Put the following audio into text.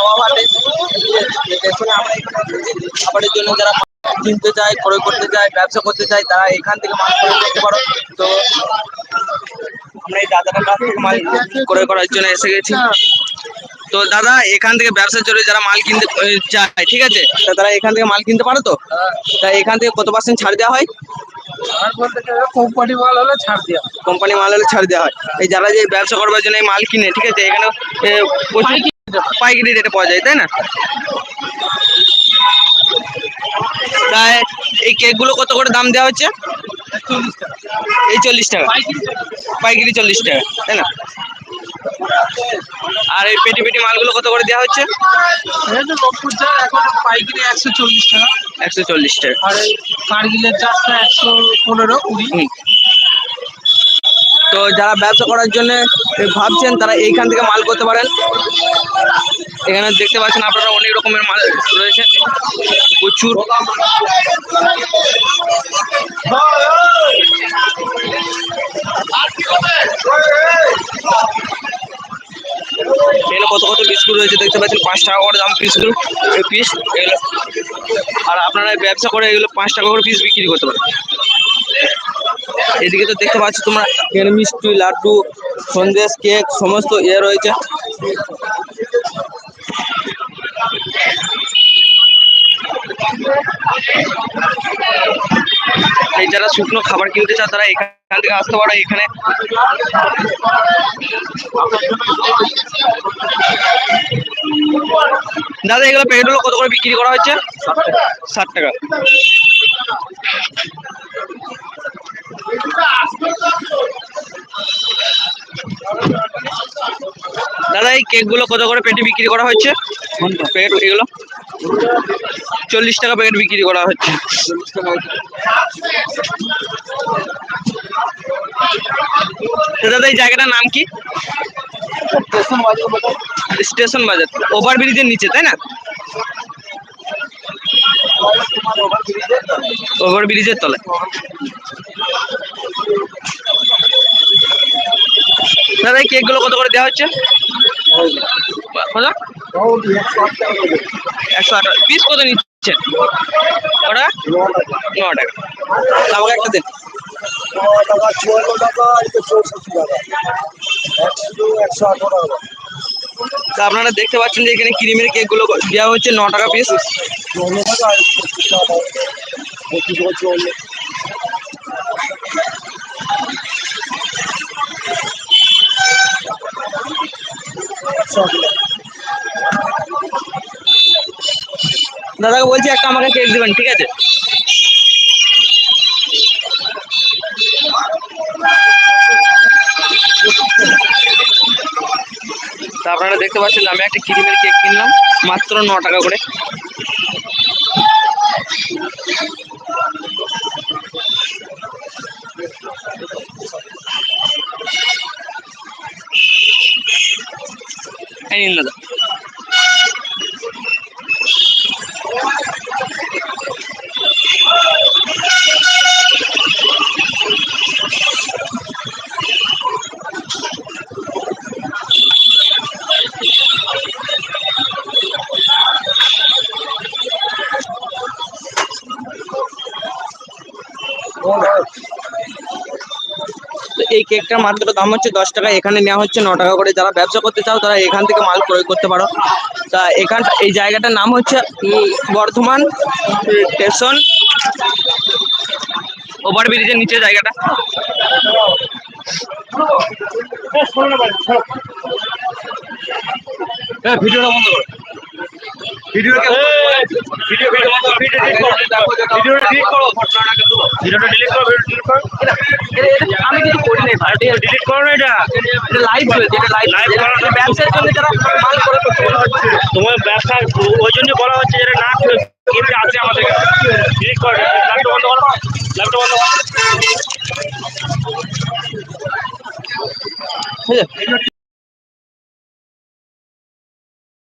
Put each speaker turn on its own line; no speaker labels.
আমরা খাবারের জন্য যারা কিনতে চায় ক্রয় করতে চায় ব্যবসা করতে চায় তারা এখান থেকে মাল ক্রয় করতে পারো। তো আমরা এই দাদাটার কাছ থেকে মাল ক্রয় করার জন্য এসে গেছি। তো দাদা এখান থেকে ব্যবসার জন্য যারা মাল কিনতে চায় ঠিক আছে? তা তারা এখান থেকে মাল কিনতে পারো তো? তা এখান থেকে কত পার্সেন্ট ছাড় দেওয়া হয়?
কোম্পানি মাল হলে ছাড় দেওয়া
কোম্পানি মাল হলে ছাড় দেওয়া হয়। এই যারা যে ব্যবসা করবার জন্য এই মাল কিনে ঠিক আছে? এখানে পাইকারি রেটে পাওয়া যায় তাই না? তাই এই কেকগুলো কত করে দাম দেওয়া হচ্ছে? এই চল্লিশ টাকা।
পাইকারি
চল্লিশ টাকা তাই না? আর এই পেটি পেটি মালগুলো কত করে দেওয়া হচ্ছে?
পাইকারি একশো চল্লিশ টাকা।
একশো চল্লিশ টাকা।
আর কার্গিলের চারটা একশো পনেরো কুড়ি।
তো যারা ব্যবসা করার জন্য ভাবছেন তারা এইখান থেকে মাল করতে পারেন। এখানে দেখতে পাচ্ছেন আপনারা অনেক রকমের মাল রয়েছে। প্রচুর। এখানে কত কত বিস্কুট রয়েছে দেখতে পাচ্ছেন? পাঁচ টাকা করে দাম বিস্কুট পিস এগুলো। আর আপনারা ব্যবসা করে এগুলো পাঁচ টাকা করে পিস বিক্রি করতে পারেন। এদিকে তো দেখতে পাচ্ছ তোমরা মিষ্টি, লাড্ডু, সন্দেশ, কেক, সমস্ত ইয়ে রয়েছে। এই যারা শুকনো খাবার কিনতে চায় তারা এখান থেকে আসতে পারো। এখানে দাদা এগুলো প্যাকেটগুলো কত করে বিক্রি করা হচ্ছে ষাট টাকা। দাদা এই কেকগুলো কত করে পেটি বিক্রি করা হচ্ছে প্যাকেট এগুলো? চল্লিশ টাকা প্যাকেট বিক্রি করা হচ্ছে। দাদা এই জায়গাটার নাম কি? স্টেশন বাজার। ওভার ব্রিজের নিচে তাই না? ওভার ব্রিজের তলায়। দাদা এই কেকগুলো কত করে দেওয়া হচ্ছে? কত একশো আট পিস কত নিচ্ছেন? ওটা ন টাকা। আমাকে একটা দেন।
টাকা চুয়ান্ন টাকা চৌষট্টি টাকা। একশো একশো আঠারো টাকা।
তা আপনারা দেখতে পাচ্ছেন যে এখানে ক্রিমের কেকগুলো দেওয়া হচ্ছে ন টাকা পিস
টাকা।
দাদাকে বলছি একটা আমাকে কেক দেবেন, ঠিক আছে? তা আপনারা দেখতে পাচ্ছেন, আমি একটা ক্রিমের কেক কিনলাম, মাত্র ন টাকা করে। নিন দাদা। এই কেকটার মাত্র দাম হচ্ছে দশ টাকা এখানে নেওয়া হচ্ছে ন টাকা করে। যারা ব্যবসা করতে চাও তারা এখান থেকে মাল ক্রয় করতে পারো। তা এখান এই জায়গাটার নাম হচ্ছে উম, বর্ধমান স্টেশন। ওভার ব্রিজের নিচে জায়গাটা
ভিডিওটা বন্ধ করো। ভিডিওটা ভিডিও ভিডিও করো ভিডিও ডিলিট করো। ভিডিওটা ডিলিট করো করো। ভিডিও ডিলিট করো
আমি কিছু করি নাই ভাই।
ডিলিট করো না এটা।
লাইভ এটা লাইভ
করা
ব্যবসার জন্য যারা মাল ক্রয়
তোমার ব্যবসা ওই জন্য বলা হচ্ছে যেটা না কিনতে আসে আমাদের ডিলিট করো লাইভটা বন্ধ করো লাইভটা বন্ধ করো।
ঠিক আছে